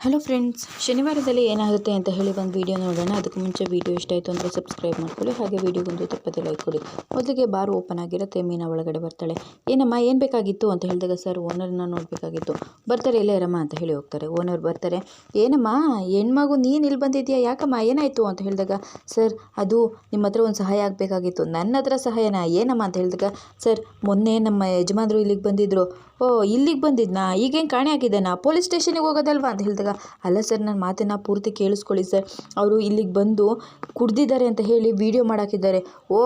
Hello friends, ಶನಿವಾರದಲ್ಲಿ ಏನಾಗುತ್ತೆ ಅಂತ ಹೇಳಿ ಒಂದು ವೀಡಿಯೋ ನೋಡೋಣ. ಅದಕ್ಕೆ ಮುಂಚೆ ವೀಡಿಯೋ ಇಷ್ಟ ಆಯಿತು ಅಂದರೆ ಸಬ್ಸ್ಕ್ರೈಬ್ ಮಾಡ್ಕೊಳ್ಳಿ. ಹಾಗೆ ವೀಡಿಯೋಗೊಂದು ತಪ್ಪದೆ ಲೈಕ್ ಕೊಡಿ. ಮೊದಲಿಗೆ ಬಾರ್ ಓಪನ್ ಆಗಿರುತ್ತೆ, ಮೀನಾ ಒಳಗಡೆ ಬರ್ತಾಳೆ. ಏನಮ್ಮ, ಏನು ಬೇಕಾಗಿತ್ತು ಅಂತ ಹೇಳಿದಾಗ ಸರ್ ಓನರ್ನ ನೋಡಬೇಕಾಗಿತ್ತು. ಬರ್ತಾರೆ, ಇಲ್ಲೇ ಇರಮ್ಮ ಅಂತ ಹೇಳಿ ಹೋಗ್ತಾರೆ. ಓನರ್ ಬರ್ತಾರೆ, ಏನಮ್ಮ, ಹೆಣ್ಮಗು ನೀನು ಇಲ್ಲಿ ಬಂದಿದ್ಯಾ? ಯಾಕಮ್ಮ, ಏನಾಯಿತು? ಅಂತ ಹೇಳಿದಾಗ ಸರ್ ಅದು ನಿಮ್ಮ ಹತ್ರ ಒಂದು ಸಹಾಯ ಆಗಬೇಕಾಗಿತ್ತು. ನನ್ನ ಹತ್ರ ಸಹಾಯನಾ? ಏನಮ್ಮ? ಅಂತ ಹೇಳಿದಾಗ ಸರ್ ಮೊನ್ನೆ ನಮ್ಮ ಯಜಮಾನರು ಇಲ್ಲಿಗೆ ಬಂದಿದ್ದರು ಓ, ಇಲ್ಲಿಗೆ ಬಂದಿದ್ನಾ? ಈಗೇನು ಕಾಣೆ ಆಗಿದ್ದೇನಾ ಪೊಲೀಸ್ ಸ್ಟೇಷನಿಗೆ ಹೋಗೋದಲ್ವಾ? ಅಂತ ಹೇಳಿದಾಗ ಅಲ್ಲ ಸರ್ ನನ್ನ ಮಾತನ್ನು ಪೂರ್ತಿ ಕೇಳಿಸ್ಕೊಳ್ಳಿ ಸರ್. ಅವರು ಇಲ್ಲಿಗೆ ಬಂದು ಕುಡ್ದಿದ್ದಾರೆ ಅಂತ ಹೇಳಿ ವಿಡಿಯೋ ಮಾಡಾಕಿದ್ದಾರೆ. ಓ,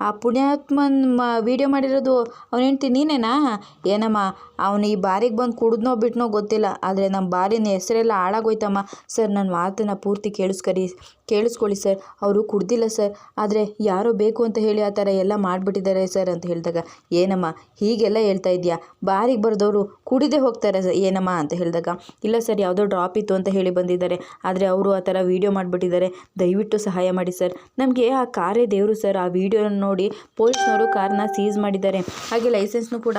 ಆ ಪುಣ್ಯಾತ್ಮನ್ ವಿಡಿಯೋ ಮಾಡಿರೋದು ಅವ್ನು ಹೆಂಡ್ತಿ ನೀನೇನಾ? ಏನಮ್ಮ, ಅವನು ಈ ಬಾರಿಗೆ ಬಂದು ಕುಡಿದ್ನೋ ಬಿಟ್ನೋ ಗೊತ್ತಿಲ್ಲ. ಆದರೆ ನಮ್ಮ ಬಾರಿನ ಹೆಸರೆಲ್ಲ ಹಾಳಾಗೋಯ್ತಮ್ಮ. ಸರ್ ನನ್ನ ಮಾತನ್ನು ಪೂರ್ತಿ ಕೇಳಿಸ್ಕರಿ. ಕೇಳಿಸ್ಕೊಳ್ಳಿ ಸರ್, ಅವರು ಕುಡ್ದಿಲ್ಲ ಸರ್. ಆದರೆ ಯಾರೋ ಬೇಕು ಅಂತ ಹೇಳಿ ಆ ಥರ ಎಲ್ಲ ಮಾಡಿಬಿಟ್ಟಿದ್ದಾರೆ ಸರ್ ಅಂತ ಹೇಳಿದಾಗ, ಏನಮ್ಮ, ಹೀಗೆಲ್ಲ ಹೇಳ್ತಾ ಇದೆಯಾ ಬಾರಿಗೆ ಬರೆದವರು ಕುಡಿದೇ ಹೋಗ್ತಾರೆ ಸರ್, ಏನಮ್ಮ ಅಂತ ಹೇಳಿದಾಗ, ಇಲ್ಲ ಸರ್, ಯಾವುದೋ ಡ್ರಾಪ್ ಇತ್ತು ಅಂತ ಹೇಳಿ ಬಂದಿದ್ದಾರೆ. ಆದರೆ ಅವರು ಆ ಥರ ವೀಡಿಯೋ ಮಾಡಿಬಿಟ್ಟಿದ್ದಾರೆ. ದಯವಿಟ್ಟು ಸಹಾಯ ಮಾಡಿ ಸರ್. ನಮಗೆ ಆ ಕಾರೇ ದೇವರು ಸರ್. ಆ ವಿಡಿಯೋನ ನೋಡಿ ಪೊಲೀಸ್ನವರು ಕಾರನ್ನ ಸೀಸ್ ಮಾಡಿದ್ದಾರೆ. ಹಾಗೆ ಲೈಸೆನ್ಸ್ನು ಕೂಡ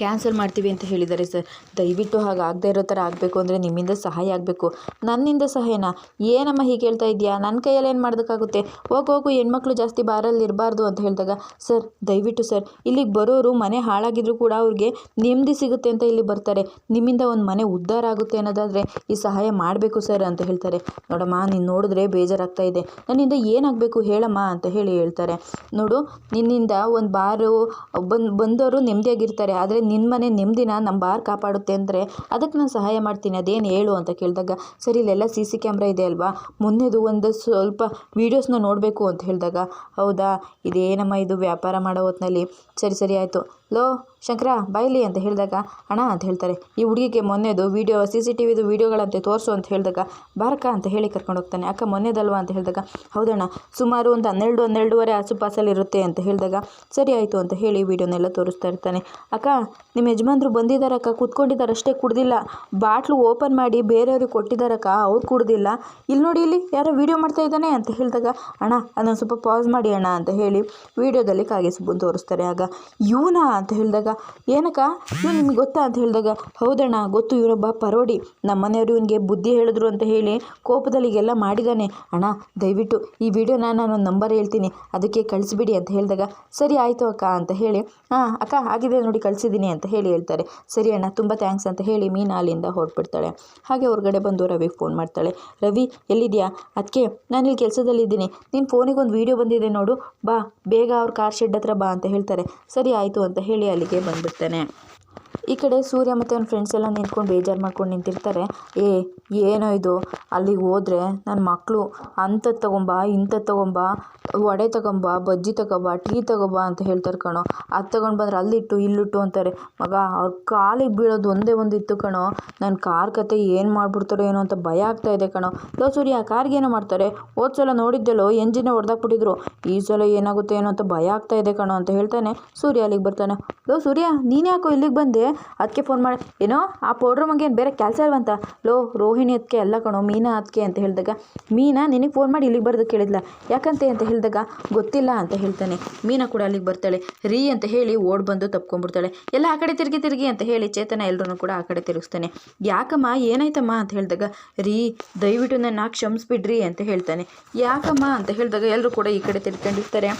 ಕ್ಯಾನ್ಸಲ್ ಮಾಡ್ತೀವಿ ಅಂತ ಹೇಳಿದ್ದಾರೆ ಸರ್. ದಯವಿಟ್ಟು ಹಾಗೆ ಆಗದೆ ಇರೋ ಥರ ಆಗಬೇಕು ಅಂದರೆ ನಿಮ್ಮಿಂದ ಸಹಾಯ ಆಗಬೇಕು. ನನ್ನಿಂದ ಸಹಾಯನಾ? ಏನಮ್ಮ ಹೀಗೆ ಹೇಳ್ತಾ ಇದೆಯಾ ನನ್ನ ಕೈಯಲ್ಲಿ ಏನು ಮಾಡೋದಕ್ಕಾಗುತ್ತೆ? ಹೋಗು ಹೋಗು, ಹೆಣ್ಮಕ್ಳು ಜಾಸ್ತಿ ಬಾರಲ್ಲಿ ಇರಬಾರ್ದು ಅಂತ ಹೇಳಿದಾಗ. ಸರ್, ದಯವಿಟ್ಟು ಸರ್, ಇಲ್ಲಿಗೆ ಬರೋರು ಮನೆ ಹಾಳಾಗಿದ್ರು ಕೂಡ ಅವ್ರಿಗೆ ನೆಮ್ಮದಿ ಸಿಗುತ್ತೆ ಅಂತ ಇಲ್ಲಿ ಬರ್ತಾರೆ. ನಿಮ್ಮಿಂದ ಒಂದು ಮನೆ ಉದ್ಧಾರ ಆಗುತ್ತೆ ಅನ್ನೋದಾದರೆ ಈ ಸಹಾಯ ಮಾಡಬೇಕು ಸರ್ ಅಂತ ಹೇಳ್ತಾರೆ. ನೋಡಮ್ಮ, ನೀನು ನೋಡಿದ್ರೆ ಬೇಜಾರಾಗ್ತಾ ಇದೆ. ನನ್ನಿಂದ ಏನಾಗಬೇಕು ಹೇಳಮ್ಮ ಅಂತ ಹೇಳಿ ಹೇಳ್ತಾರೆ. ನೋಡು, ನಿನ್ನಿಂದ ಒಂದು ಬಾರು, ಬಂದು ಬಂದವರು ನೆಮ್ಮದಿಯಾಗಿರ್ತಾರೆ. ಆದರೆ ನಿನ್ನ ಮನೆ ನೆಮ್ಮದಿನ ನಮ್ಮ ಬಾರ್ ಕಾಪಾಡುತ್ತೆ ಅಂದರೆ ಅದಕ್ಕೆ ನಾನು ಸಹಾಯ ಮಾಡ್ತೀನಿ, ಅದೇನು ಹೇಳು ಅಂತ ಕೇಳಿದಾಗ, ಸರಿ ಇಲ್ಲೆಲ್ಲ ಸಿ ಸಿ ಕ್ಯಾಮ್ರಾ ಇದೆ ಅಲ್ವಾ? ಮೊನ್ನೆದು ಒಂದು ಸ್ವಲ್ಪ ವೀಡಿಯೋಸ್ನ ನೋಡಬೇಕು ಅಂತ ಹೇಳಿದಾಗ, ಹೌದಾ? ಇದೇನಮ್ಮ ಇದು ವ್ಯಾಪಾರ ಮಾಡೋ ಹೊತ್ನಲ್ಲಿ? ಸರಿ ಸರಿ, ಆಯಿತು. ಲೋ, ಶಂಕರ, ಬಾಯ್ಲಿ ಅಂತ ಹೇಳಿದಾಗ, ಅಣ್ಣ ಅಂತ ಹೇಳ್ತಾರೆ. ಈ ಹುಡುಗಿಗೆ ಮೊನ್ನೆದು ವೀಡಿಯೋ, ಸಿ ಸಿ ಟಿ ವಿದು ವೀಡಿಯೋಗಳಂತೆ ತೋರಿಸು ಅಂತ ಹೇಳಿದಾಗ, ಬಾರಕ ಅಂತ ಹೇಳಿ ಕರ್ಕೊಂಡು ಹೋಗ್ತಾನೆ. ಅಕ್ಕ, ಮೊನ್ನೆದಲ್ವಾ ಅಂತ ಹೇಳಿದಾಗ, ಹೌದಣ್ಣ, ಸುಮಾರು ಒಂದು ಹನ್ನೆರಡು, ಹನ್ನೆರಡುವರೆ ಆಸುಪಾಸಲ್ಲಿರುತ್ತೆ ಅಂತ ಹೇಳಿದಾಗ, ಸರಿ ಆಯಿತು ಅಂತ ಹೇಳಿ ವೀಡಿಯೋನೆಲ್ಲ ತೋರಿಸ್ತಾ ಇರ್ತಾನೆ. ಅಕ್ಕ, ನಿಮ್ಮ ಯಜಮಾನ್ರು ಬಂದಿದ್ದಾರಕ್ಕ ಕೂತ್ಕೊಂಡಿದ್ದಾರೆ, ಅಷ್ಟೇ ಕುಡ್ದಿಲ್ಲ. ಬಾಟ್ಲು ಓಪನ್ ಮಾಡಿ ಬೇರೆಯವ್ರಿಗೆ ಕೊಟ್ಟಿದ್ದಾರಕ್ಕ ಅವ್ರು ಕುಡ್ದಿಲ್ಲ. ಇಲ್ಲಿ ನೋಡಿ ಇಲ್ಲಿ, ಯಾರೋ ವೀಡಿಯೋ ಮಾಡ್ತಾ ಇದ್ದಾನೆ ಅಂತ ಹೇಳಿದಾಗ, ಅಣ್ಣ ಅದನ್ನು ಸ್ವಲ್ಪ ಪಾಸ್ ಮಾಡಿ ಅಣ್ಣ ಅಂತ ಹೇಳಿ ವೀಡಿಯೋದಲ್ಲಿ ಕಾಗೆ ಸುಬ್ಬನ್ ತೋರಿಸ್ತಾರೆ. ಆಗ, ಇವನಾ ಅಂತ ಹೇಳಿದಾಗ, ಏನಕ್ಕ? ಇವ್ನು ನಿಮ್ಗೆ ಗೊತ್ತಾ ಅಂತ ಹೇಳಿದಾಗ, ಹೌದಣ್ಣ, ಗೊತ್ತು ಇವರೊಬ್ಬ ಪರೋಡಿ. ನಮ್ಮ ಮನೆಯವರು ಇವನಿಗೆ ಬುದ್ಧಿ ಹೇಳಿದ್ರು ಅಂತ ಹೇಳಿ ಕೋಪದಲ್ಲಿ ಎಲ್ಲ ಮಾಡಿದ್ದಾನೆ ಅಣ್ಣ, ದಯವಿಟ್ಟು ಈ ವಿಡಿಯೋನ ನಾನು ನಂಬರ್ ಹೇಳ್ತೀನಿ. ಅದಕ್ಕೆ ಕಳಿಸ್ಬಿಡಿ ಅಂತ ಹೇಳಿದಾಗ, ಸರಿ ಆಯಿತು ಅಕ್ಕ ಅಂತ ಹೇಳಿ, ಹಾಂ, ಅಕ್ಕ, ಆಗಿದೆ ನೋಡಿ, ಕಳಿಸಿದ್ದೀನಿ ಅಂತ ಹೇಳಿ ಹೇಳ್ತಾರೆ. ಸರಿ ಅಣ್ಣ, ತುಂಬ ಥ್ಯಾಂಕ್ಸ್ ಅಂತ ಹೇಳಿ ಮೀನಾ ಅಲ್ಲಿಂದ ಹೊರಟ್ಬಿಡ್ತಾಳೆ. ಹಾಗೆ ಹೊರಗಡೆ ಬಂದು ರವಿಗೆ ಫೋನ್ ಮಾಡ್ತಾಳೆ. ರವಿ, ಎಲ್ಲಿದೆಯಾ? ಅದಕ್ಕೆ ನಾನು ಇಲ್ಲಿ ಕೆಲಸದಲ್ಲಿದ್ದೀನಿ ನಿನ್ನ ಫೋನಿಗೆ ಒಂದು ವೀಡಿಯೋ ಬಂದಿದೆ ನೋಡು, ಬಾ, ಬೇಗ ಅವ್ರ ಕಾರ್ ಶೆಡ್ ಹತ್ರ ಬಾ ಅಂತ ಹೇಳ್ತಾರೆ. ಸರಿ ಆಯಿತು ಅಂತ ಹೇಳಿ ಅಲ್ಲಿಗೆ ಬಂದುಬಿಡ್ತಾನೆ. ಈ ಕಡೆ ಸೂರ್ಯ ಮತ್ತು ಅವ್ನ ಫ್ರೆಂಡ್ಸ್ ಎಲ್ಲ ನಿಂತ್ಕೊಂಡು ಬೇಜಾರು ಮಾಡ್ಕೊಂಡು ನಿಂತಿರ್ತಾರೆ. ಏ, ಏನೋ ಇದು? ಅಲ್ಲಿಗೆ ಹೋದ್ರೆ ನನ್ನ ಮಕ್ಕಳು ಅಂಥದ್ದು ತಗೊಂಬಾ ಇಂಥದ್ದು ತಗೊಂಬಾ ವಡೆ ತಗೊಂಬ, ಬಜ್ಜಿ ತಗೊಂಬ, ಟೀ ತಗೊಂಬ ಅಂತ ಹೇಳ್ತಾರೆ ಕಣೋ. ಅದು ತಗೊಂಡು ಬಂದ್ರೆ ಅಲ್ಲಿಟ್ಟು ಇಲ್ಲಿಟ್ಟು ಅಂತಾರೆ. ಮಗ, ಅವ್ರ ಕಾಲಿಗೆ ಬೀಳೋದು ಒಂದೇ ಒಂದು ಇತ್ತು ಕಣೋ. ನನ್ನ ಕಾರ್ ಕತೆ ಏನು ಮಾಡ್ಬಿಡ್ತಾರೋ ಏನೋ ಅಂತ ಭಯ ಆಗ್ತಾ ಇದೆ ಕಣೋ. ಲೋ ಸೂರ್ಯ ಕಾರ್ಗೆ ಏನೋ ಮಾಡ್ತಾರೆ. ಹೋದ ಸಲ ನೋಡಿದ್ದೆಲ್ಲೋ ಎಂಜಿನೇ ಹೊಡೆದಾಕ್ಬಿಟ್ಟಿದ್ರು ಈ ಸಲ ಏನಾಗುತ್ತೆ ಏನೋ ಅಂತ ಭಯ ಆಗ್ತಾ ಇದೆ ಕಣೋ ಅಂತ ಹೇಳ್ತಾನೆ ಸೂರ್ಯ ಅಲ್ಲಿಗೆ ಬರ್ತಾನೆ. ಲೋ ಸೂರ್ಯ, ನೀನು ಯಾಕೋ ಇಲ್ಲಿಗೆ ಬಂದೆ? ಅದಕ್ಕೆ ಫೋನ್ ಮಾಡಿ, ಏನೋ, ಆ ಪೌಡ್ರ್ ಮಗ ಏನು ಬೇರೆ ಕೆಲಸ ಇಲ್ವಂತ? ಲೋ, ರೋಹಿಣಿ ಅದಕ್ಕೆ ಎಲ್ಲ ಕಣೋ, ಮೀನಾ ಅದಕ್ಕೆ ಅಂತ ಹೇಳಿದಾಗ, ಮೀನಾ ನಿನಗೆ ಫೋನ್ ಮಾಡಿ ಇಲ್ಲಿಗೆ ಬರೋದಕ್ಕೆ ಕೇಳಿದ್ಲ. ಯಾಕಂತೆ ಅಂತ ಹೇಳಿದಾಗ ಗೊತ್ತಿಲ್ಲ ಅಂತ ಹೇಳ್ತಾನೆ. ಮೀನಾ ಕೂಡ ಅಲ್ಲಿಗೆ ಬರ್ತಾಳೆ. ರೀ ಅಂತ ಹೇಳಿ ಓಡ್ ಬಂದು ತಪ್ಕೊಂಡ್ಬಿಡ್ತಾಳೆ. ಎಲ್ಲ ಆ ಕಡೆ ತಿರುಗಿ ತಿರುಗಿ ಅಂತ ಹೇಳಿ ಚೇತನ ಎಲ್ಲರೂ ಕೂಡ ಆ ಕಡೆ ತಿರುಗಿಸ್ತಾನೆ. ಯಾಕಮ್ಮ, ಏನಾಯ್ತಮ್ಮ ಅಂತ ಹೇಳಿದಾಗ, ರೀ, ದಯವಿಟ್ಟು ನನ್ನ ಕ್ಷಮಿಸ್ಬಿಡ್ರಿ ಅಂತ ಹೇಳ್ತಾನೆ. ಯಾಕಮ್ಮ ಅಂತ ಹೇಳಿದಾಗ ಎಲ್ಲರೂ ಕೂಡ ಈ ಕಡೆ ತಿರ್ಕೊಂಡಿರ್ತಾರೆ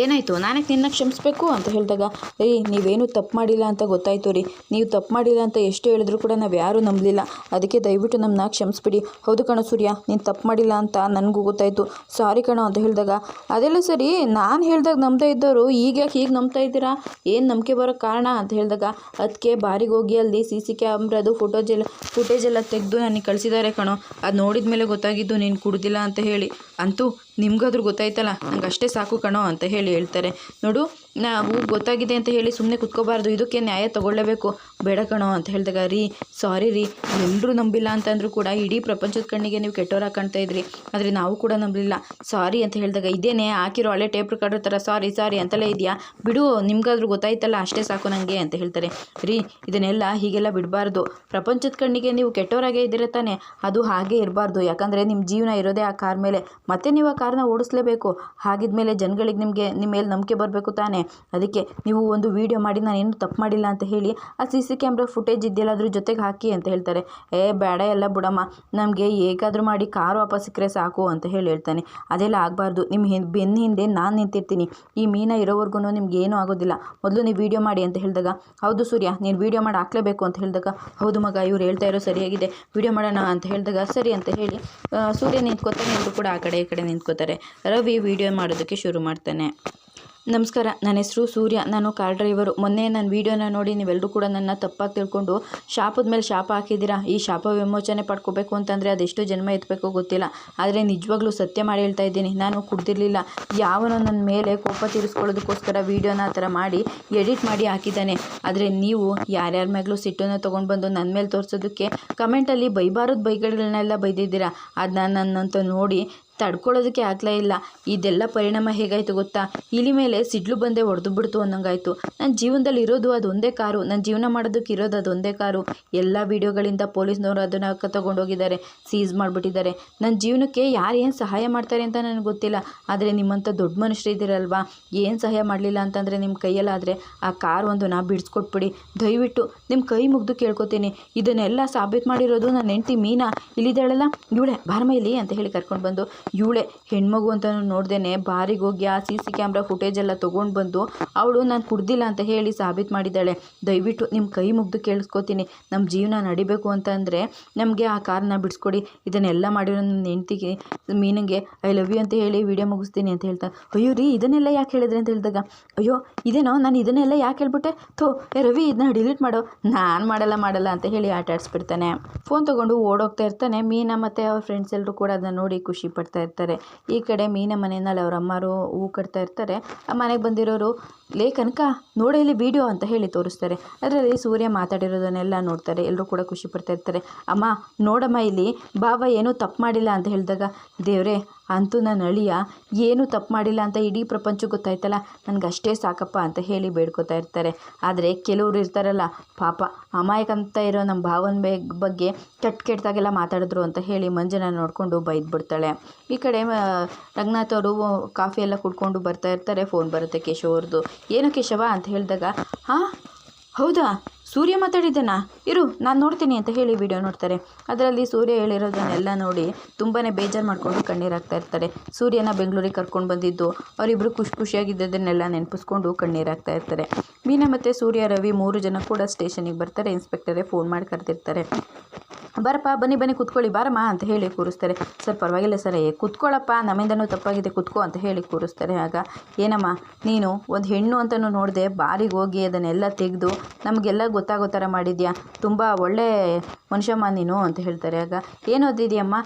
ಏನಾಯಿತು? ನಾನಕ್ಕೆ ನಿನ್ನ ಕ್ಷಮಿಸ್ಬೇಕು ಅಂತ ಹೇಳಿದಾಗ ಏಯ್ ನೀವೇನು ತಪ್ಪು ಮಾಡಿಲ್ಲ ಅಂತ ಗೊತ್ತಾಯ್ತು ರೀ. ನೀವು ತಪ್ಪು ಮಾಡಿಲ್ಲ ಅಂತ ಎಷ್ಟು ಹೇಳಿದ್ರು ಕೂಡ ನಾವು ಯಾರೂ ನಂಬಲಿಲ್ಲ. ಅದಕ್ಕೆ ದಯವಿಟ್ಟು ನಮ್ಮನ್ನ ಕ್ಷಮಿಸ್ಬಿಡಿ. ಹೌದು ಕಣೋ ಸೂರ್ಯ, ನೀನು ತಪ್ಪು ಮಾಡಿಲ್ಲ ಅಂತ ನನಗೂ ಗೊತ್ತಾಯಿತು. ಸಾರಿ ಕಣೋ ಅಂತ ಹೇಳಿದಾಗ, ಅದೆಲ್ಲ ಸರಿ, ನಾನು ಹೇಳಿದಾಗ ನಂಬ್ತಾ ಇದ್ದವರು ಈಗ ಯಾಕೆ ಹೀಗೆ ನಂಬ್ತಾ ಇದ್ದೀರಾ? ಏನು ನಂಬಿಕೆ ಬರೋ ಕಾರಣ? ಅಂತ ಹೇಳಿದಾಗ ಅದಕ್ಕೆ ಬಾರಿಗೆ ಹೋಗಿ ಅಲ್ಲಿ ಸಿ ಸಿ ಕ್ಯಾಮ್ರಾದು ಫೋಟೋಜ್ ಎಲ್ಲ ಫುಟೇಜ್ ಎಲ್ಲ ತೆಗೆದು ನನಗೆ ಕಳಿಸಿದ್ದಾರೆ ಕಣೋ. ಅದು ನೋಡಿದ ಮೇಲೆ ಗೊತ್ತಾಗಿದ್ದು ನೀನು ಕುಡ್ದಿಲ್ಲ ಅಂತ ಹೇಳಿ. ಅಂತೂ ನಿಮ್ಗಾದ್ರೂ ಗೊತ್ತಾಯ್ತಲ್ಲ? ನಂಗೆ ಅಷ್ಟೇ ಸಾಕು ಕಣೋ ಅಂತ ಹೇಳಿ ಹೇಳ್ತಾರೆ. ನೋಡು ನಾವು ಗೊತ್ತಾಗಿದೆ ಅಂತ ಹೇಳಿ ಸುಮ್ಮನೆ ಕುತ್ಕೋಬಾರ್ದು. ಇದಕ್ಕೆ ನ್ಯಾಯ ತಗೊಳ್ಳೇಬೇಕು. ಬೇಡ ಕಣೋ ಅಂತ ಹೇಳಿದಾಗ, ರೀ, ಸಾರಿ ರೀ. ಎಲ್ಲರೂ ನಂಬಿಲ್ಲ ಅಂತಂದ್ರೂ ಕೂಡ ಇಡೀ ಪ್ರಪಂಚದ ಕಣ್ಣಿಗೆ ನೀವು ಕೆಟ್ಟೋರ ಕಾಣ್ತಾ ಇದ್ರಿ. ಆದರೆ ನಾವು ಕೂಡ ನಂಬಲಿಲ್ಲ. ಸಾರಿ ಅಂತ ಹೇಳಿದಾಗ, ಇದೇನೆ, ಹಾಕಿರೋ ಹಳೆ ಟೇಪ್ ರೆಕಾರ್ಡರ್ ಥರ ಸಾರಿ ಸಾರಿ ಅಂತಲೇ ಇದೆಯಾ? ಬಿಡು, ನಿಮ್ಗಾದ್ರೂ ಗೊತ್ತಾಯ್ತಲ್ಲ, ಅಷ್ಟೇ ಸಾಕು ನನಗೆ ಅಂತ ಹೇಳ್ತಾರೆ. ರೀ, ಇದನ್ನೆಲ್ಲ ಹೀಗೆಲ್ಲ ಬಿಡಬಾರ್ದು. ಪ್ರಪಂಚದ ಕಣ್ಣಿಗೆ ನೀವು ಕೆಟ್ಟವರಾಗೇ ಇದ್ದೀರ ತಾನೆ? ಅದು ಹಾಗೆ ಇರಬಾರ್ದು. ಯಾಕಂದರೆ ನಿಮ್ಮ ಜೀವನ ಇರೋದೇ ಆ ಕಾರ್ ಮೇಲೆ. ಮತ್ತೆ ನೀವು ಕಾರ್ನ ಓಡಿಸ್ಲೇಬೇಕು. ಹಾಗಿದ್ಮೇಲೆ ಜನಗಳಿಗೆ ನಿಮಗೆ ನಿಮ್ಮ ಮೇಲೆ ನಂಬಿಕೆ ಬರಬೇಕು ತಾನೇ. ಅದಕ್ಕೆ ನೀವು ಒಂದು ವೀಡಿಯೋ ಮಾಡಿ ನಾನು ಏನು ತಪ್ಪು ಮಾಡಿಲ್ಲ ಅಂತ ಹೇಳಿ, ಆ ಸಿ ಸಿ ಕ್ಯಾಮ್ರಾ ಫುಟೇಜ್ ಇದೆಯಲ್ಲ ಅದ್ರ ಜೊತೆಗೆ ಹಾಕಿ ಅಂತ ಹೇಳ್ತಾರೆ. ಏ, ಬೇಡ ಎಲ್ಲ ಬಿಡಮ್ಮ. ನಮಗೆ ಹೇಗಾದರೂ ಮಾಡಿ ಕಾರು ವಾಪಸ್ ಸಿಕ್ಕರೆ ಸಾಕು ಅಂತ ಹೇಳಿ ಹೇಳ್ತಾನೆ. ಅದೆಲ್ಲ ಆಗಬಾರ್ದು. ನಿಮ್ಮ ಹಿಂದೆ ಬೆನ್ನ ಹಿಂದೆ ನಾನು ನಿಂತಿರ್ತೀನಿ. ಈ ಮೀನ ಇರೋವರೆಗೂ ನಿಮ್ಗೆ ಏನೂ ಆಗೋದಿಲ್ಲ. ಮೊದಲು ನೀವು ವೀಡಿಯೋ ಮಾಡಿ ಅಂತ ಹೇಳಿದಾಗ, ಹೌದು ಸೂರ್ಯ, ನೀನು ವೀಡಿಯೋ ಮಾಡಿ ಹಾಕ್ಲೇಬೇಕು ಅಂತ ಹೇಳಿದಾಗ, ಹೌದು ಮಗ, ಇವ್ರು ಹೇಳ್ತಾ ಇರೋ ಸರಿಯಾಗಿದೆ. ವೀಡಿಯೋ ಮಾಡೋಣ ಅಂತ ಹೇಳಿದಾಗ, ಸರಿ ಅಂತ ಹೇಳಿ ಸೂರ್ಯ ನಿಂತ್ಕೋತಾನೆ ಇವರು ಕೂಡ ಆ ಕಡೆ, ಈ ಕಡೆ ರವಿ ವಿಡಿಯೋ ಮಾಡೋದಕ್ಕೆ ಶುರು ಮಾಡ್ತಾನೆ. ನಮಸ್ಕಾರ, ನನ್ನ ಹೆಸರು ಸೂರ್ಯ. ನಾನು ಕಾರ್ ಡ್ರೈವರು ಮೊನ್ನೆ ನನ್ನ ವೀಡಿಯೋನ ನೋಡಿ ನೀವೆಲ್ಲರೂ ಕೂಡ ನನ್ನ ತಪ್ಪಾಗಿ ತಿಳ್ಕೊಂಡು ಶಾಪದ ಮೇಲೆ ಶಾಪ ಹಾಕಿದ್ದೀರಾ? ಈ ಶಾಪ ವಿಮೋಚನೆ ಪಡ್ಕೋಬೇಕು ಅಂತಂದರೆ ಅದೆಷ್ಟು ಜನ್ಮ ಎತ್ತಬೇಕೋ ಗೊತ್ತಿಲ್ಲ. ಆದರೆ ನಿಜವಾಗ್ಲೂ ಸತ್ಯ ಮಾಡಿ ಹೇಳ್ತಾ ಇದ್ದೀನಿ. ನಾನು ಕುಡ್ದಿರಲಿಲ್ಲ. ಯಾವನೋ ನನ್ನ ಮೇಲೆ ಕೋಪ ತೀರಿಸ್ಕೊಳ್ಳೋದಕ್ಕೋಸ್ಕರ ವೀಡಿಯೋನ ಆ ಥರ ಮಾಡಿ ಎಡಿಟ್ ಮಾಡಿ ಹಾಕಿದ್ದಾನೆ. ಆದರೆ ನೀವು ಯಾರ್ಯಾರ ಮೇಲೂ ಸಿಟ್ಟನ್ನು ತೊಗೊಂಡು ಬಂದು ನನ್ನ ಮೇಲೆ ತೋರಿಸೋದಕ್ಕೆ ಕಮೆಂಟಲ್ಲಿ ಬೈಬಾರದ ಬೈಗಳನ್ನೆಲ್ಲ ಬೈದಿದ್ದೀರಾ? ಅದನ್ನ ನನ್ನಂತ ನೋಡಿ ತಡ್ಕೊಳ್ಳೋದಕ್ಕೆ ಆಗ್ಲೇ ಇಲ್ಲ. ಇದೆಲ್ಲ ಪರಿಣಾಮ ಹೇಗಾಯಿತು ಗೊತ್ತಾ? ಇಲಿ ಮೇಲೆ ಸಿಡ್ಲು ಬಂದೇ ಹೊಡೆದು ಬಿಡ್ತು ಅನ್ನೋಂಗಾಯ್ತು. ನನ್ನ ಜೀವನದಲ್ಲಿ ಇರೋದು ಅದೊಂದೇ ಕಾರು, ನನ್ನ ಜೀವನ ಮಾಡೋದಕ್ಕೆ ಇರೋದು ಅದೊಂದೇ ಕಾರು. ಎಲ್ಲ ವೀಡಿಯೋಗಳಿಂದ ಪೊಲೀಸ್ನವರು ಅದನ್ನು ತಗೊಂಡೋಗಿದ್ದಾರೆ, ಸೀಸ್ ಮಾಡಿಬಿಟ್ಟಿದ್ದಾರೆ. ನನ್ನ ಜೀವನಕ್ಕೆ ಯಾರು ಏನು ಸಹಾಯ ಮಾಡ್ತಾರೆ ಅಂತ ನನಗೆ ಗೊತ್ತಿಲ್ಲ. ಆದರೆ ನಿಮ್ಮಂಥ ದೊಡ್ಡ ಮನುಷ್ಯರು ಇದ್ದೀರಲ್ವಾ? ಏನು ಸಹಾಯ ಮಾಡಲಿಲ್ಲ ಅಂತಂದರೆ ನಿಮ್ಮ ಕೈಯಲ್ಲಾದರೆ ಆ ಕಾರ್ ಒಂದು ನಾ ಬಿಡಿಸ್ಕೊಟ್ಬಿಡಿ. ದಯವಿಟ್ಟು ನಿಮ್ಮ ಕೈ ಮುಗ್ದು ಕೇಳ್ಕೊತೀನಿ. ಇದನ್ನೆಲ್ಲ ಸಾಬೀತು ಮಾಡಿರೋದು ನನ್ನ ಹೆಂಡ್ತಿ ಮೀನಾ. ಇಲ್ಲಿದ್ದಾಳಲ್ಲ? ಇವಳೆ ಬಾರಮ್ಮ ಇಲ್ಲಿ ಅಂತ ಹೇಳಿ ಕರ್ಕೊಂಡು ಬಂದು, ಇವಳೆ ಹೆಣ್ಮಗು ಅಂತ ನೋಡ್ದೇನೆ, ಬಾರಿಗೆ ಹೋಗಿ ಆ ಸಿ ಸಿ ಕ್ಯಾಮ್ರಾ ಫುಟೇಜ್ ಎಲ್ಲ ತೊಗೊಂಡು ಬಂದು, ಅವಳು ನಾನು ಕುಡ್ದಿಲ್ಲ ಅಂತ ಹೇಳಿ ಸಾಬೀತು ಮಾಡಿದ್ದಾಳೆ. ದಯವಿಟ್ಟು ನಿಮ್ಮ ಕೈ ಮುಗ್ದು ಕೇಳಿಸ್ಕೊತೀನಿ. ನಮ್ಮ ಜೀವನ ನಡಿಬೇಕು ಅಂತಂದರೆ ನಮಗೆ ಆ ಕಾರನ್ನ ಬಿಡಿಸ್ಕೊಡಿ. ಇದನ್ನೆಲ್ಲ ಮಾಡಿರೋ ನನ್ನ ಹೆಂಡ್ತಿಗೆ, ಮೀನಿಗೆ ಐ ಲವ್ ಯು ಅಂತ ಹೇಳಿ ವಿಡಿಯೋ ಮುಗಿಸ್ತೀನಿ ಅಂತ ಹೇಳ್ತಾ, ಅಯ್ಯೋ ರೀ, ಇದನ್ನೆಲ್ಲ ಯಾಕೆ ಹೇಳಿದ್ರೆ ಅಂತ ಹೇಳಿದಾಗ, ಅಯ್ಯೋ, ಇದೇನೋ, ನಾನು ಇದನ್ನೆಲ್ಲ ಯಾಕೆ ಹೇಳ್ಬಿಟ್ಟೆ? ಥೋ, ಏ ರವಿ ಇದನ್ನ ಡಿಲೀಟ್ ಮಾಡೋ. ನಾನು ಮಾಡಲ್ಲ ಮಾಡಲ್ಲ ಅಂತ ಹೇಳಿ ಆಟ ಆಡಿಸ್ಬಿಡ್ತಾನೆ. ಫೋನ್ ತೊಗೊಂಡು ಓಡೋಗ್ತಾ ಇರ್ತಾನೆ. ಮೀನಾ ಮತ್ತು ಅವ್ರ ಫ್ರೆಂಡ್ಸ್ ಎಲ್ಲರೂ ಕೂಡ ಅದನ್ನ ನೋಡಿ ಖುಷಿ ಪಡ್ತಾ ಇರ್ತಾರೆ. ಈ ಕಡೆ ಮೀನ ಮನೆಯಲ್ಲಿ ಅವ್ರ ಅಮ್ಮರು ಹೂ ಕಟ್ತಾ ಇರ್ತಾರೆ. ಆ ಮನೆಗೆ ಬಂದಿರೋರು, ಲೇ ಕನಕ ನೋಡು ಇಲ್ಲಿ ವಿಡಿಯೋ ಅಂತ ಹೇಳಿ ತೋರಿಸ್ತಾರೆ. ಅದರಲ್ಲಿ ಸೂರ್ಯ ಮಾತಾಡಿರೋದನ್ನೆಲ್ಲ ನೋಡ್ತಾರೆ. ಎಲ್ಲರೂ ಕೂಡ ಖುಷಿ ಪಡ್ತಾ ಇರ್ತಾರೆ. ಅಮ್ಮ, ನೋಡಮ್ಮ ಇಲ್ಲಿ ಬಾಬಾ ಏನೂ ತಪ್ಪು ಮಾಡಿಲ್ಲ ಅಂತ ಹೇಳಿದಾಗ, ದೇವ್ರೇ ಅಂತೂ ನನ್ನ ಅಳಿಯ, ಏನೂ ತಪ್ಪು ಮಾಡಿಲ್ಲ ಅಂತ ಇಡೀ ಪ್ರಪಂಚ ಗೊತ್ತಾಯ್ತಲ್ಲ? ನನಗೆ ಅಷ್ಟೇ ಸಾಕಪ್ಪ ಅಂತ ಹೇಳಿ ಬೇಡ್ಕೊತಾ ಇರ್ತಾರೆ. ಆದರೆ ಕೆಲವರು ಇರ್ತಾರಲ್ಲ, ಪಾಪ ಅಮಾಯಕ ಅಂತ ಇರೋ ನಮ್ಮ ಭಾವನ ಬಗ್ಗೆ ಕೆಟ್ಟ ಕೆಟ್ಟದಾಗೆಲ್ಲ ಮಾತಾಡಿದ್ರು ಅಂತ ಹೇಳಿ ಮಂಜನ ನೋಡಿಕೊಂಡು ಬೈದ್ಬಿಡ್ತಾಳೆ. ಈ ಕಡೆ ರಂಗನಾಥ್ ಅವರು ಕಾಫಿ ಎಲ್ಲ ಕುಡ್ಕೊಂಡು ಬರ್ತಾ ಇರ್ತಾರೆ. ಫೋನ್ ಬರುತ್ತೆ ಕೇಶವ್ ಅವ್ರದ್ದು ಏನು ಕೇಶವ? ಅಂತ ಹೇಳಿದಾಗ, ಹಾಂ, ಹೌದಾ? ಸೂರ್ಯ ಮಾತಾಡಿದ್ದಾನಾ? ಇರು, ನಾನು ನೋಡ್ತೀನಿ ಅಂತ ಹೇಳಿ ವಿಡಿಯೋ ನೋಡ್ತಾರೆ. ಅದರಲ್ಲಿ ಸೂರ್ಯ ಹೇಳಿರೋದನ್ನೆಲ್ಲ ನೋಡಿ ತುಂಬಾ ಬೇಜಾರು ಮಾಡಿಕೊಂಡು ಕಣ್ಣೀರಾಗ್ತಾ ಇರ್ತಾರೆ. ಸೂರ್ಯನ ಬೆಂಗಳೂರಿಗೆ ಕರ್ಕೊಂಡು ಬಂದಿದ್ದು ಅವರಿಬ್ಬರು ಖುಷಿ ಖುಷಿಯಾಗಿದ್ದದನ್ನೆಲ್ಲ ನೆನಪಿಸ್ಕೊಂಡು ಕಣ್ಣೀರಾಗ್ತಾ ಇರ್ತಾರೆ. ಮೀನಾ ಮತ್ತು ಸೂರ್ಯ, ರವಿ ಮೂರು ಜನ ಕೂಡ ಸ್ಟೇಷನಿಗೆ ಬರ್ತಾರೆ. ಇನ್ಸ್ಪೆಕ್ಟರೇ ಫೋನ್ ಮಾಡಿ ಕರೆದಿರ್ತಾರೆ. ಬರಪ್ಪ, ಬನ್ನಿ ಬನ್ನಿ, ಕುತ್ಕೊಳ್ಳಿ, ಬಾರಮ್ಮ ಅಂತ ಹೇಳಿ ಕೂರಿಸ್ತಾರೆ. ಸರ್, ಪರವಾಗಿಲ್ಲ ಸರ್, ಏ, ಕುತ್ಕೊಳ್ಳಪ್ಪ, ನಮ್ಮಿಂದನೂ ತಪ್ಪಾಗಿದೆ, ಕೂತ್ಕೋ ಅಂತ ಹೇಳಿ ಕೂರಿಸ್ತಾರೆ. ಆಗ, ಏನಮ್ಮ, ನೀನು ಒಂದು ಹೆಣ್ಣು ಅಂತಲೂ ನೋಡಿದೆ, ಬಾರಿಗೆ ಹೋಗಿ ಅದನ್ನೆಲ್ಲ ತೆಗೆದು ನಮಗೆಲ್ಲ ಗೊತ್ತಾಗೋ ಥರ ಮಾಡಿದ್ಯಾ? ತುಂಬ ಒಳ್ಳೆ ಮನುಷ್ಯಮ್ಮ ನೀನು ಅಂತ ಹೇಳ್ತಾರೆ. ಆಗ, ಏನು ಓದಿದ್ಯಮ್ಮ?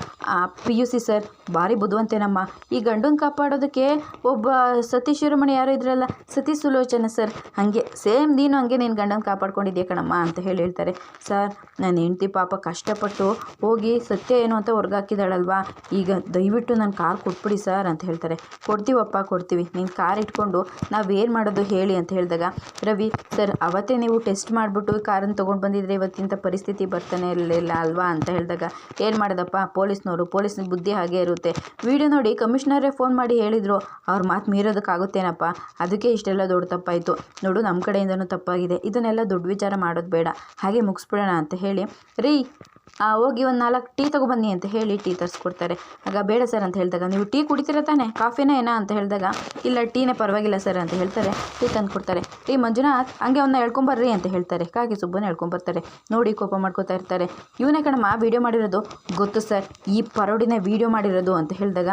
P U C sir. ಭಾರಿ ಬುದ್ಧಿವಂತೇನಮ್ಮ. ಈ ಗಂಡನ ಕಾಪಾಡೋದಕ್ಕೆ ಒಬ್ಬ ಸತೀಶ್ ಶಿರೋಮಣಿ ಯಾರು ಇದ್ರಲ್ಲ, ಸತೀಶ್ ಸುಲೋಚನ ಸರ್. ಹಾಗೆ, ಸೇಮ್ ನೀನು ಹಂಗೆ ನೀನು ಗಂಡನ ಕಾಪಾಡ್ಕೊಂಡಿದ್ಯಾ ಕಣಮ್ಮ? ಅಂತ ಹೇಳಿ ಹೇಳ್ತಾರೆ. ಸರ್ ನನ್ನ ಹೆಂಡ್ತಿ ಪಾಪ ಕಷ್ಟಪಟ್ಟು ಹೋಗಿ ಸತ್ಯ ಏನು ಅಂತ ಹೊರ್ಗಾಕಿದಾಳಲ್ವಾ? ಈಗ ದಯವಿಟ್ಟು ನನ್ನ ಕಾರ್ ಕೊಟ್ಬಿಡಿ ಸರ್ ಅಂತ ಹೇಳ್ತಾರೆ. ಕೊಡ್ತೀವಪ್ಪ, ಕೊಡ್ತೀವಿ. ನೀನು ಕಾರ್ ಇಟ್ಕೊಂಡು ನಾವೇನು ಮಾಡೋದು ಹೇಳಿ ಅಂತ ಹೇಳಿದಾಗ, ರವಿ, ಸರ್, ಅವತ್ತೇ ನೀವು ಟೆಸ್ಟ್ ಮಾಡಿಬಿಟ್ಟು ಕಾರನ್ನು ತೊಗೊಂಡು ಬಂದಿದ್ರೆ ಇವತ್ತಿಂಥ ಪರಿಸ್ಥಿತಿ ಬರ್ತಾನೆ ಇರಲಿಲ್ಲ ಅಲ್ವಾ ಅಂತ ಹೇಳಿದಾಗ, ಏನು ಮಾಡೋದಪ್ಪ? ಪೊಲೀಸ್ನವರು ಪೊಲೀಸ್ನ ಬುದ್ಧಿ ಹಾಗೆ ಇರುತ್ತೆ. ವಿಡಿಯೋ ನೋಡಿ ಕಮಿಷನರೇ ಫೋನ್ ಮಾಡಿ ಹೇಳಿದರು, ಅವ್ರ ಮಾತು ಮೀರೋದಕ್ಕಾಗುತ್ತೇನಪ್ಪ? ಅದಕ್ಕೆ ಇಷ್ಟೆಲ್ಲ ದೊಡ್ಡ ತಪ್ಪಾಯಿತು. ನೋಡು ನಮ್ಮ ಕಡೆಯಿಂದನೂ ತಪ್ಪಾಗಿದೆ. ಇದನ್ನೆಲ್ಲ ದೊಡ್ಡ ವಿಚಾರ ಮಾಡೋದು ಬೇಡ. ಹಾಗೆ ಮುಗಿಸ್ಬಿಡೋಣ ಅಂತ ಹೇಳಿ, ರೀ ಹೋಗಿ ಒಂದು ನಾಲ್ಕು ಟೀ ತೊಗೊಬನ್ನಿ ಅಂತ ಹೇಳಿ ಟೀ ತರಿಸ್ಕೊಡ್ತಾರೆ. ಆಗ ಬೇಡ ಸರ್ ಅಂತ ಹೇಳಿದಾಗ, ನೀವು ಟೀ ಕುಡಿತೀರ ತಾನೇ? ಕಾಫಿನ ಏನಾ? ಅಂತ ಹೇಳಿದಾಗ, ಇಲ್ಲ ಟೀನೇ ಪರವಾಗಿಲ್ಲ ಸರ್ ಅಂತ ಹೇಳ್ತಾರೆ. ಟೀ ತಂದು ಕೊಡ್ತಾರೆ ಟೀ ಮಂಜುನಾಥ್, ಹಂಗೆ ಅವನ್ನ ಹೇಳ್ಕೊಂಬರ್ರಿ ಅಂತ ಹೇಳ್ತಾರೆ. ಕಾಗೆ ಸುಬ್ಬನ ಹೇಳ್ಕೊಂಬರ್ತಾರೆ ನೋಡಿ ಕೋಪ ಮಾಡ್ಕೋತಾ ಇರ್ತಾರೆ. ಇವನೇ ಕಣಮ್ಮ ವೀಡಿಯೋ ಮಾಡಿರೋದು? ಗೊತ್ತು ಸರ್, ಈ ಪರೋಡಿನೇ ವಿಡಿಯೋ ಮಾಡಿರೋದು ಅಂತ ಹೇಳಿದಾಗ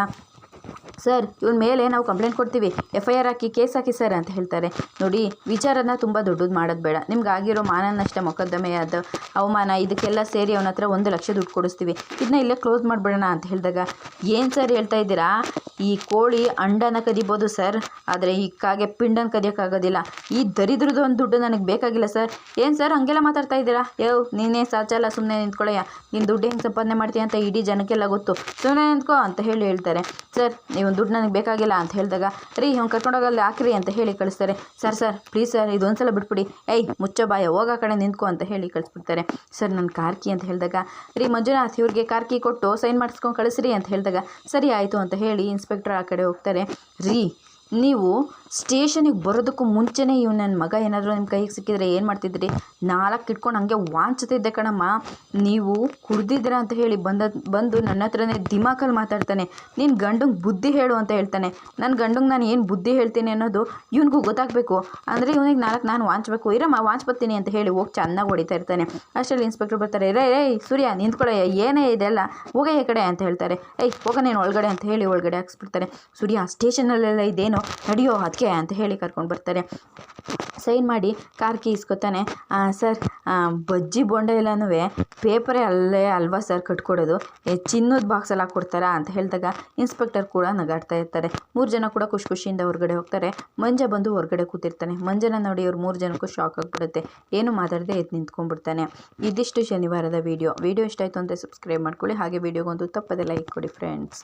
ಸರ್, ಇವನ ಮೇಲೆ ನಾವು ಕಂಪ್ಲೇಂಟ್ ಕೊಡ್ತೀವಿ. ಎಫ್ ಐ ಆರ್ ಹಾಕಿ ಕೇಸ್ ಹಾಕಿ ಸರ್ ಅಂತ ಹೇಳ್ತಾರೆ. ನೋಡಿ, ವಿಚಾರನ ತುಂಬ ದೊಡ್ಡದು ಮಾಡೋದು ಬೇಡ. ನಿಮ್ಗೆ ಆಗಿರೋ ಮಾನ ನಷ್ಟ ಮೊಕದ್ದಮೆ ಅದು ಅವಮಾನ, ಇದಕ್ಕೆಲ್ಲ ಸೇರಿ ಅವನ ಹತ್ರ ಒಂದು ಲಕ್ಷ ದುಡ್ಡು ಕೊಡಿಸ್ತೀವಿ. ಇದನ್ನ ಇಲ್ಲೇ ಕ್ಲೋಸ್ ಮಾಡಿಬಿಡೋಣ ಅಂತ ಹೇಳಿದಾಗ ಏನು ಸರ್ ಹೇಳ್ತಾ ಇದ್ದೀರಾ? ಈ ಕೋಳಿ ಅಂಡನ ಕದಿಬೋದು ಸರ್. ಆದರೆ ಈ ಕಾಗೆ ಪಿಂಡನ ಕದಿಯೋಕ್ಕಾಗೋದಿಲ್ಲ. ಈ ದರಿದ್ರದ್ದು ಒಂದು ದುಡ್ಡು ನನಗೆ ಬೇಕಾಗಿಲ್ಲ ಸರ್. ಏನು ಸರ್ ಹಾಗೆಲ್ಲ ಮಾತಾಡ್ತಾ ಇದ್ದೀರಾ? ಯೋ, ನೀನೇ ಸಾಚಲ್ಲ ಸುಮ್ಮನೆ ನಿಂತ್ಕೊಳ್ಳಯ್ಯ ನೀನು ದುಡ್ಡು ಹೆಂಗೆ ಸಂಪಾದನೆ ಮಾಡ್ತೀಯ ಅಂತ ಇಡೀ ಜನಕ್ಕೆಲ್ಲ ಗೊತ್ತು. ಸುಮ್ಮನೆ ನಿಂತ್ಕೋ ಅಂತ ಹೇಳಿ ಹೇಳ್ತಾರೆ. ಸರ್, ನೀವು ದುಡ್ಡು ನನಗೆ ಬೇಕಾಗಿಲ್ಲ ಅಂತ ಹೇಳಿದಾಗ, ರೀ ಅವ್ನು ಕರ್ಕೊಂಡೋಗಲ್ಲಿ ಹಾಕ್ರಿ ಅಂತ ಹೇಳಿ ಕಳಿಸ್ತಾರೆ. ಸರ್ ಸರ್, ಪ್ಲೀಸ್ ಸರ್ ಇದೊಂದು ಸಲ ಬಿಟ್ಬಿಡಿ. ಏಯ್, ಮುಚ್ಚೋ ಬಾಯ, ಹೋಗೋ ಕಡೆ ನಿಂತ್ಕೋ ಅಂತ ಹೇಳಿ ಕಳಿಸ್ಬಿಡ್ತಾರೆ. ಸರ್ ನನ್ನ ಕಾರ್ಕಿ ಅಂತ ಹೇಳಿದಾಗ, ರೀ, ಮಂಜುನಾಥ್ ಇವ್ರಿಗೆ ಕಾರ್ಕಿ ಕೊಟ್ಟು ಸೈನ್ ಮಾಡಿಸ್ಕೊಂಡು ಕಳಿಸ್ರಿ ಅಂತ ಹೇಳಿದಾಗ, ಸರಿ ಆಯಿತು ಅಂತ ಹೇಳಿ ಇನ್ಸ್ಪೆಕ್ಟರ್ ಆ ಕಡೆ ಹೋಗ್ತಾರೆ ರೀ ನೀವು ಸ್ಟೇಷನಿಗೆ ಬರೋದಕ್ಕೂ ಮುಂಚೆನೇ ಇವ್ನು ನನ್ನ ಮಗ ಏನಾದರೂ ನಿಮ್ಮ ಕೈಗೆ ಸಿಕ್ಕಿದ್ರೆ ಏನು ಮಾಡ್ತಿದ್ರಿ? ನಾಲ್ಕು ಇಟ್ಕೊಂಡು ಹಂಗೆ ವಾಂಚ್ತಿದ್ದೆ ಕಣಮ್ಮ. ನೀವು ಕುಡ್ದಿದ್ದೀರಾ ಅಂತ ಹೇಳಿ ಬಂದ, ಬಂದು ನನ್ನ ಹತ್ರನೇ ದಿಮಾಕಲ್ಲಿ ಮಾತಾಡ್ತಾನೆ. ನೀನು ಗಂಡಂಗೆ ಬುದ್ಧಿ ಹೇಳು ಅಂತ ಹೇಳ್ತಾನೆ. ನನ್ನ ಗಂಡಂಗೆ ನಾನು ಏನು ಬುದ್ಧಿ ಹೇಳ್ತೀನಿ ಅನ್ನೋದು ಇವನಿಗೂ ಗೊತ್ತಾಗಬೇಕು. ಅಂದರೆ ಇವನಿಗೆ ನಾಲ್ಕು ನಾನು ವಾಂಚ್ಬೇಕು. ಇರಮ್ಮ, ವಾಂಚ್ ಬರ್ತೀನಿ ಅಂತ ಹೇಳಿ ಹೋಗಿ ಚೆನ್ನಾಗಿ ಹೊಡಿತಾ ಇರ್ತಾನೆ. ಅಷ್ಟರಲ್ಲಿ ಇನ್ಸ್ಪೆಕ್ಟರ್ ಬರ್ತಾರೆ, ರೇ ರೇ, ಸೂರ್ಯ ನಿಂತ್ಕೊಳ್ಳೆ ಏನೇ ಇದೆಲ್ಲ ಹೋಗೇ ಈ ಕಡೆ ಅಂತ ಹೇಳ್ತಾರೆ. ಏಯ್, ಹೋಗ ನೀನು ಒಳಗಡೆ ಅಂತ ಹೇಳಿ ಒಳಗಡೆ ಹಾಕ್ಸ್ಬಿಡ್ತಾರೆ. ಸೂರ್ಯ, ಸ್ಟೇಷನಲ್ಲೆಲ್ಲ ಇದೇನೋ, ನಡೆಯೋ ಅದಕ್ಕೆ ಅಂತ ಹೇಳಿ ಕರ್ಕೊಂಡು ಬರ್ತಾರೆ. ಸೈನ್ ಮಾಡಿ ಕಾರ್ ಕೀ ಇಸ್ಕೊತಾನೆ ಸರ್ ಬಜ್ಜಿ ಬೊಂಡ ಎಲ್ಲನೂ ಪೇಪರೇ ಅಲ್ಲೇ ಅಲ್ವಾ ಸರ್ ಕಟ್ಕೊಡೋದು? ಚಿನ್ನದ ಬಾಕ್ಸಲ್ಲಿ ಹಾಕ್ಕೊಡ್ತಾರಾ ಅಂತ ಹೇಳಿದಾಗ ಇನ್ಸ್ಪೆಕ್ಟರ್ ಕೂಡ ನಗಾಡ್ತಾ ಇರ್ತಾರೆ. ಮೂರು ಜನ ಕೂಡ ಖುಷಿ ಖುಷಿಯಿಂದ ಹೊರಗಡೆ ಹೋಗ್ತಾರೆ. ಮಂಜ ಬಂದು ಹೊರಗಡೆ ಕೂತಿರ್ತಾನೆ. ಮಂಜನ ನೋಡಿ ಇವ್ರು ಮೂರು ಜನಕ್ಕೂ ಶಾಕ್ ಆಗಿಬಿಡುತ್ತೆ. ಏನು ಮಾತಾಡದೆ ಎದ್ದು ನಿಂತ್ಕೊಂಡ್ಬಿಡ್ತಾನೆ. ಇದಿಷ್ಟು ಶನಿವಾರದ ವೀಡಿಯೋ ವೀಡಿಯೋ ಇಷ್ಟ ಆಯಿತು ಅಂದರೆ ಸಬ್ಸ್ಕ್ರೈಬ್ ಮಾಡ್ಕೊಳ್ಳಿ. ಹಾಗೆ ವಿಡಿಯೋಗೊಂದು ತಪ್ಪದೆ ಲೈಕ್ ಕೊಡಿ ಫ್ರೆಂಡ್ಸ್